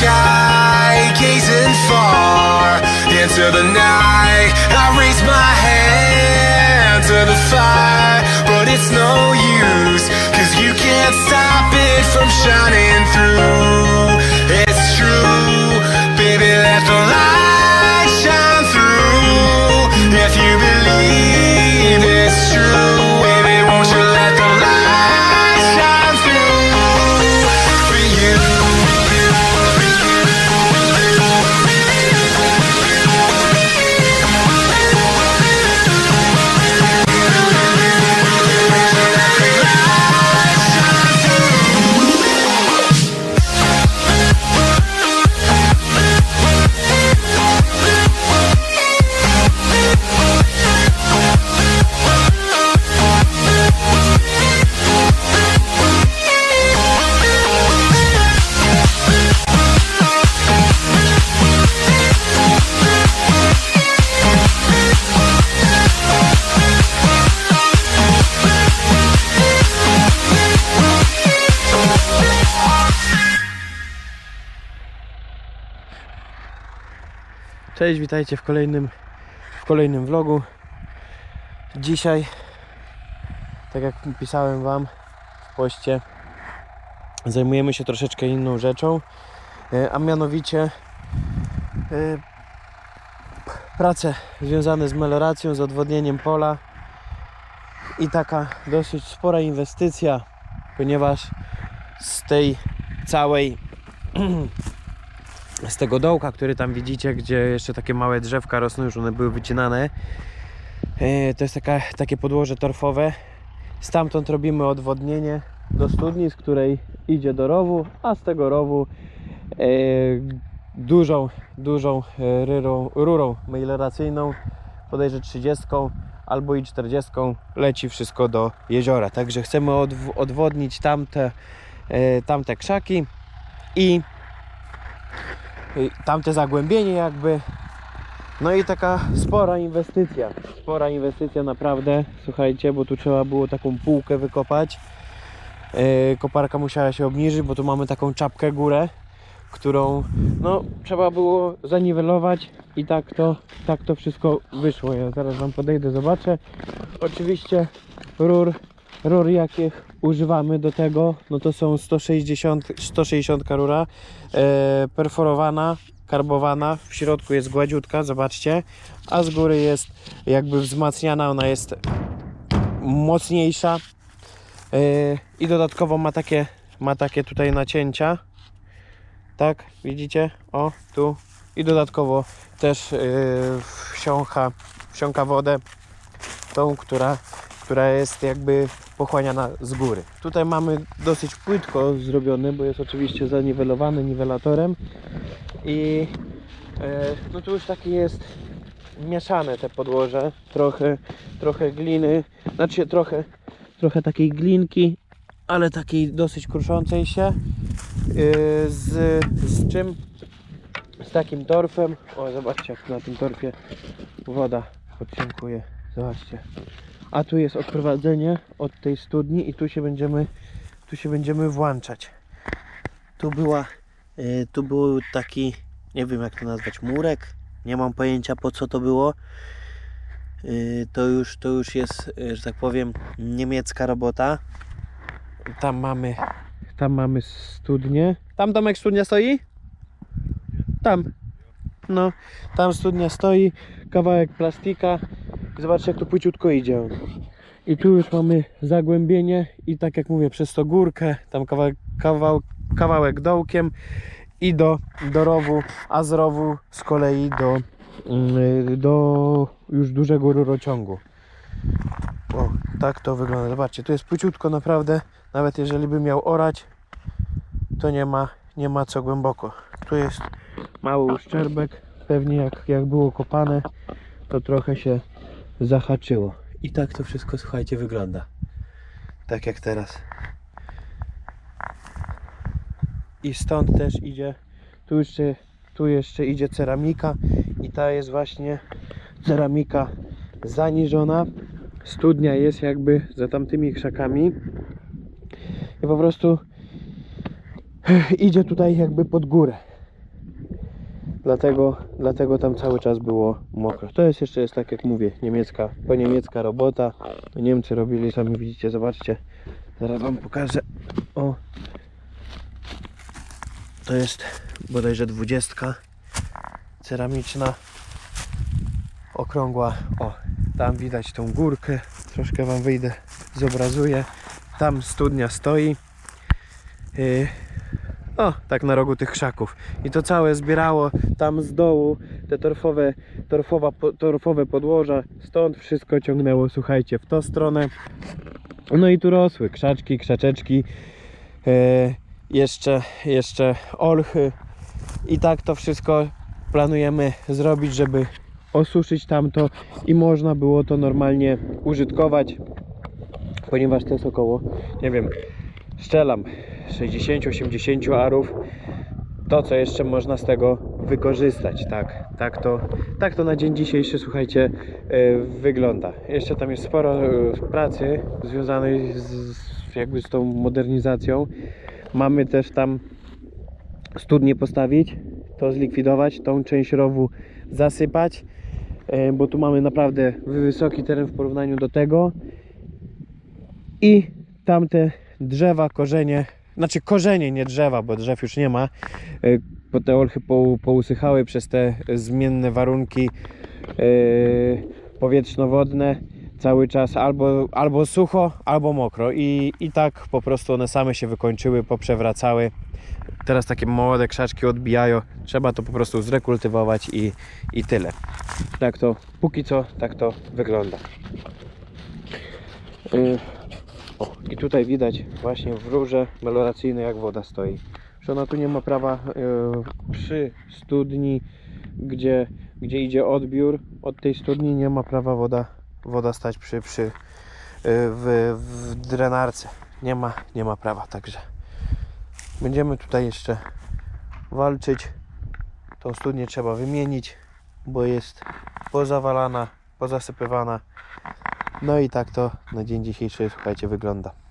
sky, gazing far into the night. Cześć, witajcie w kolejnym, w kolejnym vlogu. Dzisiaj, tak jak pisałem Wam w poście, zajmujemy się troszeczkę inną rzeczą, e, a mianowicie e, prace związane z meloracją, z odwodnieniem pola i taka dosyć spora inwestycja, ponieważ z tej całej z tego dołka, który tam widzicie, gdzie jeszcze takie małe drzewka rosną, już one były wycinane. E, To jest taka, takie podłoże torfowe. Stamtąd robimy odwodnienie do studni, z której idzie do rowu, a z tego rowu e, dużą, dużą e, rurą, rurą melioracyjną, podejrzę 30 albo i 40 leci wszystko do jeziora. Także chcemy odw- odwodnić tamte, tamte krzaki i tamte zagłębienie jakby. No i taka spora inwestycja. Spora inwestycja naprawdę. Słuchajcie, bo tu trzeba było taką półkę wykopać. Yy, koparka musiała się obniżyć, bo tu mamy taką czapkę górę którą no trzeba było zaniwelować i tak to, tak to wszystko wyszło. Ja zaraz wam podejdę, zobaczę. Oczywiście rur rur jakich używamy do tego no to są 160, 160 rura e, perforowana, karbowana, w środku jest gładziutka, zobaczcie, a z góry jest jakby wzmacniana, ona jest mocniejsza e, i dodatkowo ma takie, ma takie tutaj nacięcia, tak, widzicie, o, tu i dodatkowo też e, wsiąka, wodę, tą, która, która jest jakby pochłaniana z góry. Tutaj mamy dosyć płytko zrobione, bo jest oczywiście zaniwelowany niwelatorem i e, no tu już takie jest mieszane te podłoże, trochę, trochę gliny, znaczy trochę, trochę takiej glinki, ale takiej dosyć kruszącej się e, z, z czym? Z takim torfem. O, zobaczcie jak na tym torfie woda podsiąkuje. Zobaczcie. A tu jest odprowadzenie od tej studni i tu się będziemy tu się będziemy włączać. Tu była y, tu był taki nie wiem jak to nazwać murek. Nie mam pojęcia po co to było. Y, to już to już jest, y, że tak powiem, niemiecka robota. Tam mamy tam mamy studnię. Tam domek studnia stoi? Tam. No, tam studnia stoi, kawałek plastika. Zobaczcie jak tu płyciutko idzie. I tu już mamy zagłębienie i tak jak mówię, przez to górkę, tam kawałek, kawał, kawałek dołkiem i do, do rowu, a z rowu z kolei do, mm, do już dużego rurociągu. O, tak to wygląda. Zobaczcie, tu jest płyciutko naprawdę, nawet jeżeli by miał orać, to nie ma, nie ma co głęboko. Tu jest mały uszczerbek, pewnie jak, jak było kopane, to trochę się zahaczyło. I tak to wszystko, słuchajcie, wygląda. Tak jak teraz. I stąd też idzie, tu jeszcze, tu jeszcze idzie ceramika i ta jest właśnie ceramika zaniżona. Studnia jest jakby za tamtymi krzakami. I po prostu idzie tutaj jakby pod górę. Dlatego, dlatego tam cały czas było mokro. To jest jeszcze jest tak jak mówię, niemiecka, po niemiecka robota. Niemcy robili, sami widzicie, zobaczcie. Zaraz wam pokażę. O. To jest bodajże dwudziestka ceramiczna. Okrągła. O, tam widać tą górkę. Troszkę wam wyjdę, zobrazuję. Tam studnia stoi. Yy, o, tak na rogu tych krzaków. I to całe zbierało tam z dołu te torfowe, torfowa, torfowe podłoża. Stąd wszystko ciągnęło, słuchajcie, w tą stronę. No i tu rosły krzaczki, krzaczeczki. E, jeszcze, jeszcze olchy. I tak to wszystko planujemy zrobić, żeby osuszyć tamto i można było to normalnie użytkować. Ponieważ to jest około, nie wiem, szczelam 60-80 arów. To co jeszcze można z tego wykorzystać tak, tak, to, tak to na dzień dzisiejszy słuchajcie e, wygląda. Jeszcze tam jest sporo e, pracy związanej z, jakby z tą modernizacją. Mamy też tam studnie postawić to zlikwidować, tą część rowu zasypać e, bo tu mamy naprawdę wysoki teren w porównaniu do tego. I tamte drzewa, korzenie, znaczy korzenie, nie drzewa, bo drzew już nie ma, y, bo te olchy pou- pousychały przez te zmienne warunki y, powietrzno-wodne cały czas albo, albo sucho, albo mokro i, i tak po prostu one same się wykończyły, poprzewracały. Teraz takie młode krzaczki odbijają, trzeba to po prostu zrekultywować i, i tyle. Tak to, póki co, tak to wygląda. Y, o, i tutaj widać właśnie w rurze meloracyjnej jak woda stoi. Że ona tu nie ma prawa e, przy studni, gdzie, gdzie idzie odbiór od tej studni, nie ma prawa woda, woda stać przy, przy e, w, w drenarce. Nie ma, nie ma prawa, także będziemy tutaj jeszcze walczyć. Tą studnię trzeba wymienić, bo jest pozawalana, pozasypywana. No i tak to na dzień dzisiejszy, słuchajcie, wygląda.